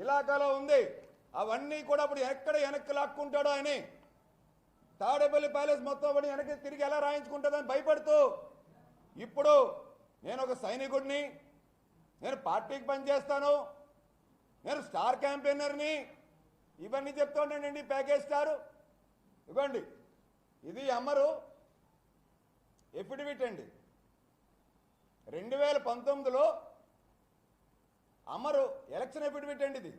ఇలాకాలో ఉంది. అవన్నీ కూడా ఇప్పుడు ఎక్కడ వెనక్కి లాక్కుంటాడో అని తాడేపల్లి ప్యాలెస్ మొత్తం పడి వెనక్కి తిరిగి ఎలా రాయించుకుంటుందని భయపడుతూ ఇప్పుడు నేను ఒక సైనికుడిని నేను పార్టీకి పనిచేస్తాను నేను స్టార్ క్యాంపెయినర్ని ఇవన్నీ చెప్తుంటానండి ప్యాకేజ్ స్టారు. ఇవ్వండి. ఇది అమ్మరు ఎఫిడవిట్ అండి. రెండు వేల పంతొమ్మిదిలో అమరు ఎలక్షన్ ఎఫిడవిట్ అండి ఇది.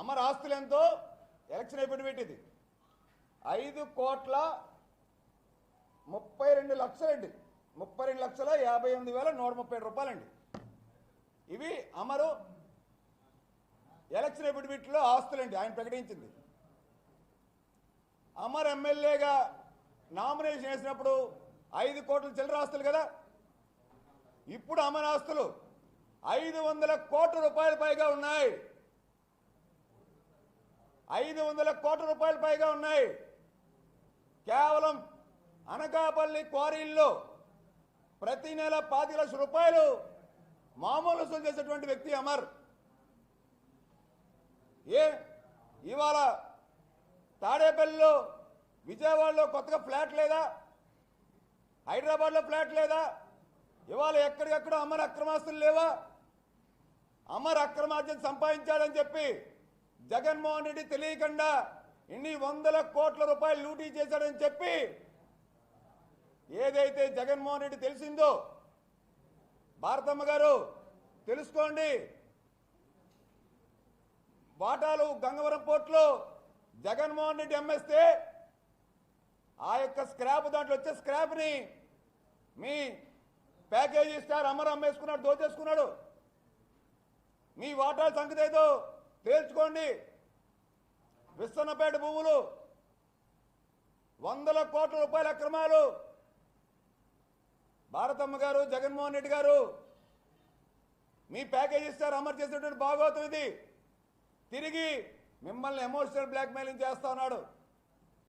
అమర్ ఆస్తులు ఎంతో ఎలక్షన్ ఎఫిడవిట్ ఇది ఐదు కోట్ల ముప్పై రెండు లక్షలండి. ముప్పై రెండు లక్షల యాభై ఎనిమిది వేల నూట ముప్పై ఏడు రూపాయలండి. ఇవి అమరు ఎలక్షన్ ఎఫిడవిట్లో ఆస్తులండి ఆయన ప్రకటించింది. అమర్ ఎమ్మెల్యేగా నామినేషన్ వేసినప్పుడు ఐదు కోట్ల చిల్లర ఆస్తులు కదా. ఇప్పుడు అమర్ ఆస్తులు ఐదు వందల కోట్ల రూపాయల పైగా ఉన్నాయి. ఐదు వందల కోట్ల రూపాయల పైగా ఉన్నాయి. కేవలం అనకాపల్లి క్వారీల్లో ప్రతి నెల పాతి లక్షల రూపాయలు మామూలు వసూలు చేసేటువంటి వ్యక్తి అమర్. ఏ? ఇవాళ తాడేపల్లిలో విజయవాడలో కొత్తగా ఫ్లాట్ లేదా? హైదరాబాద్లో ఫ్లాట్ లేదా? ఇవాళ ఎక్కడికెక్కడ అమర్ అక్రమాస్తులు లేవా? అమర్ అక్రమార్జన సంపాదించాడని చెప్పి జగన్మోహన్ రెడ్డి తెలియకుండా ఇన్ని వందల కోట్ల రూపాయలు లూటీ చేశాడని చెప్పి ఏదైతే జగన్మోహన్ రెడ్డి తెలిసిందో భారతమ్మ గారు తెలుసుకోండి. వాటాలు గంగవరం పోర్టులో జగన్మోహన్ రెడ్డి అమ్మేస్తే ఆ యొక్క స్క్రాప్ దాంట్లో వచ్చే స్క్రాప్ని మీ ప్యాకేజీ స్టార్ అమర్ అమ్మేసుకున్నాడు దోచేసుకున్నాడు. మీ వాటాల సంగతి ఏదో తేల్చుకోండి. విస్తన్నపేట భూములు వందల కోట్ల రూపాయల అక్రమాలు. భారతమ్మ గారు జగన్మోహన్ రెడ్డి గారు మీ ప్యాకేజ్ ఇస్తారు అమలు చేసినటువంటి భాగవతం ఇది. తిరిగి మిమ్మల్ని ఎమోషనల్ బ్లాక్మెయిలింగ్ చేస్తా ఉన్నాడు.